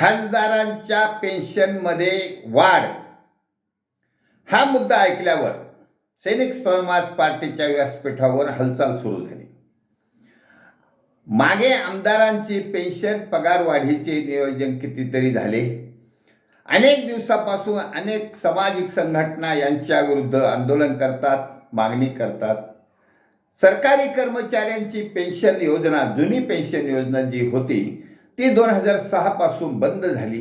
खासदारांच्या पेन्शनमध्ये वाढ. हा मुद्दा ऐकल्यावर सैनिक समाज पार्टीच्या व्यासपीठावर हालचाल सुरू झाली. मागे आमदारांची पेन्शन पगार वाढीचे नियोजन कितीतरी झाले. अनेक दिवसापासून अनेक सामाजिक संघटना यांच्या विरुद्ध आंदोलन करतात मागणी करतात. सरकारी कर्मचाऱ्यांची पेन्शन योजना जुनी पेन्शन योजना जी होती ती दोन हजार सहापासून बंद झाली.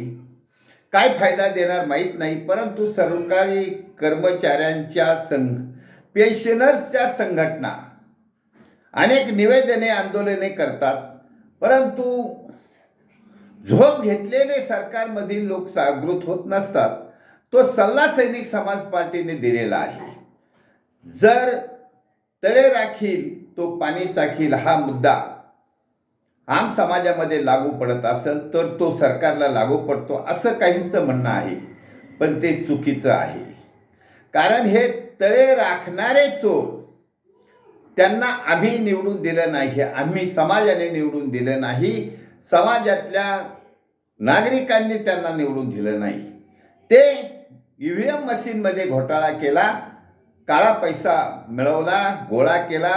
काय फायदा देणार माहीत नाही परंतु सरकारी कर्मचाऱ्यांच्या संघ पेन्शनर्सच्या संघटना अनेक निवेदने आंदोलने करतात. परंतु झोप घेतलेले सरकारमधील लोक जागृत होत नसतात. तो सल्ला सैनिक समाज पार्टीने दिलेला आहे. जर तळे राखील तो पाणी चाखील हा मुद्दा आम समाजामध्ये लागू पडत असेल तर तो सरकारला लागू पडतो असं काहींचं म्हणणं आहे. पण ते चुकीचं आहे. कारण हे तळे राखणारे चोर त्यांना आम्ही निवडून दिलं नाही आम्ही समाजाने निवडून दिलं नाही समाजातल्या नागरिकांनी त्यांना निवडून दिलं नाही. ते ई व्ही एम मशीनमध्ये घोटाळा केला काळा पैसा मिळवला गोळा केला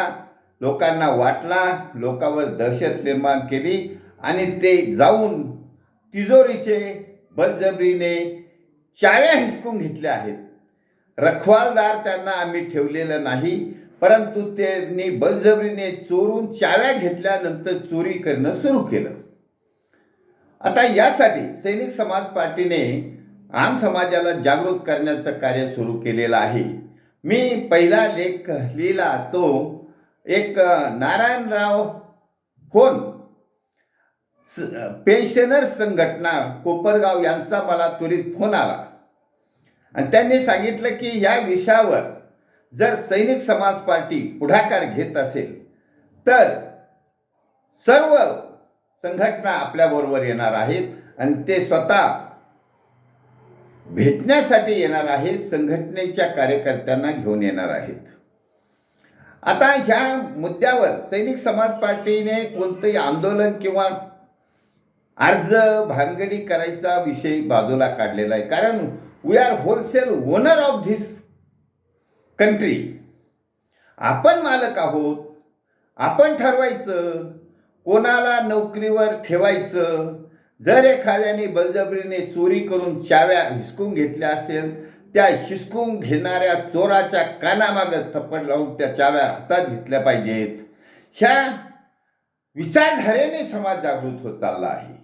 लोकांना वाटला लोकांवर दहशत निर्माण केली आणि ते जाऊन तिजोरीचे बलजबरीने चाव्या हिसकून घेतल्या आहेत. रखवालदार त्यांना आम्ही ठेवलेलं नाही परंतु त्यांनी बलजबरीने चोरून चाव्या घेतल्यानंतर चोरी करणं सुरू केलं. आता यासाठी सैनिक समाज पार्टीने आम समाजाला जागृत करण्याचं कार्य सुरू केलेलं आहे. मी पहिला लेख लिहिला तो एक नारायणराव होन पेन्शनर संघटना कोपरगाव यांचा मला त्वरित फोन आला. आणि त्यांनी सांगितलं की या विषयावर जर सैनिक समाज पार्टी पुढाकार घेत असेल तर सर्व संघटना आपल्याबरोबर येणार आहेत आणि ते स्वतः भेटण्यासाठी येणार आहेत संघटनेच्या कार्यकर्त्यांना घेऊन येणार आहेत. आता ह्या मुद्द्यावर सैनिक समाज पार्टीने कोणतंही आंदोलन किंवा अर्ज भानगडी करायचा विषय बाजूला काढलेला आहे. कारण we are wholesale owner of this country आपण मालक आहोत आपण ठरवायचं कोणाला नोकरीवर ठेवायचं जर एखाद्याने बलजबरीने चोरी करून चाव्या हिसकून घेतल्या असेल त्या हिसकून घेणाऱ्या चोराच्या कानामागं थप्पड लावून त्या चाव्या हातात घेतल्या पाहिजेत. ह्या विचारधारेने समाज जागृत होत चालला आहे.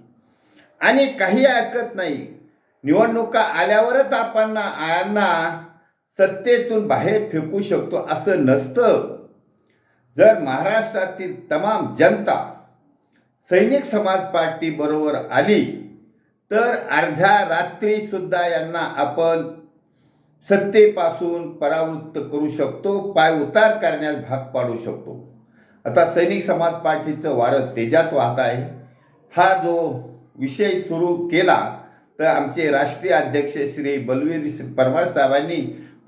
आणि काही ऐकत नाही. निवडणुका आल्यावरच आपण यांना सत्तेतून बाहेर फेकू शकतो असं नसतं. जर महाराष्ट्रातील तमाम जनता सैनिक समाज पार्टी बरोबर आली तर अर्ध्या रात्री सुद्धा यांना आपण सत्तेपासून परावृत्त करू शकतो पाय उतार करण्यास भाग पाडू शकतो. आता सैनिक समाज पार्टीचं वारं तेजात वाहत आहे. हा जो विषय सुरू केला तर आमचे राष्ट्रीय अध्यक्ष श्री बलवीर परमार साहेबांनी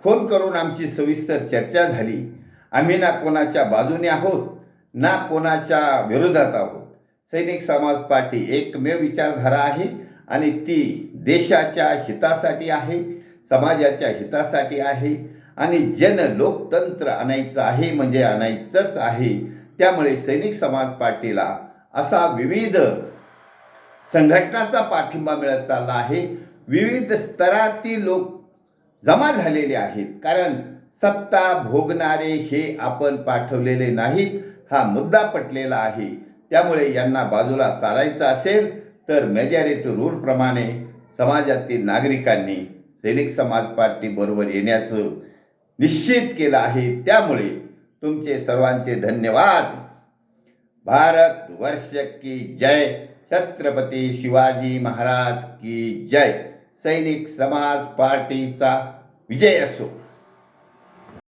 फोन करून आमची सविस्तर चर्चा झाली. आम्ही ना कोणाच्या बाजूने आहोत ना कोणाच्या विरोधात आहोत. सैनिक समाज पार्टी एकमेव विचारधारा आहे आणि ती देशाच्या हितासाठी आहे. समाजाच्या हितासाठी आहे आणि जन लोकतंत्र आणायचं आहे म्हणजे आणायचंच आहे. त्यामुळे सैनिक समाज पार्टीला असा विविध संघटनाचा पाठिंबा मिळत चालला आहे. विविध स्तरातील लोक जमा झालेले आहेत. कारण सत्ता भोगणारे हे आपण पाठवलेले नाहीत हा मुद्दा पटलेला आहे. त्यामुळे यांना बाजूला सारायचं असेल तर मेजॉरिटी रूलप्रमाणे समाजातील नागरिकांनी सैनिक समाज पार्टी बरोबर येण्याचं निश्चित केलं आहे. त्यामुळे तुमचे सर्वांचे धन्यवाद. भारत वर्ष की जय. छत्रपती शिवाजी महाराज की जय. सैनिक समाज पार्टीचा विजय असो.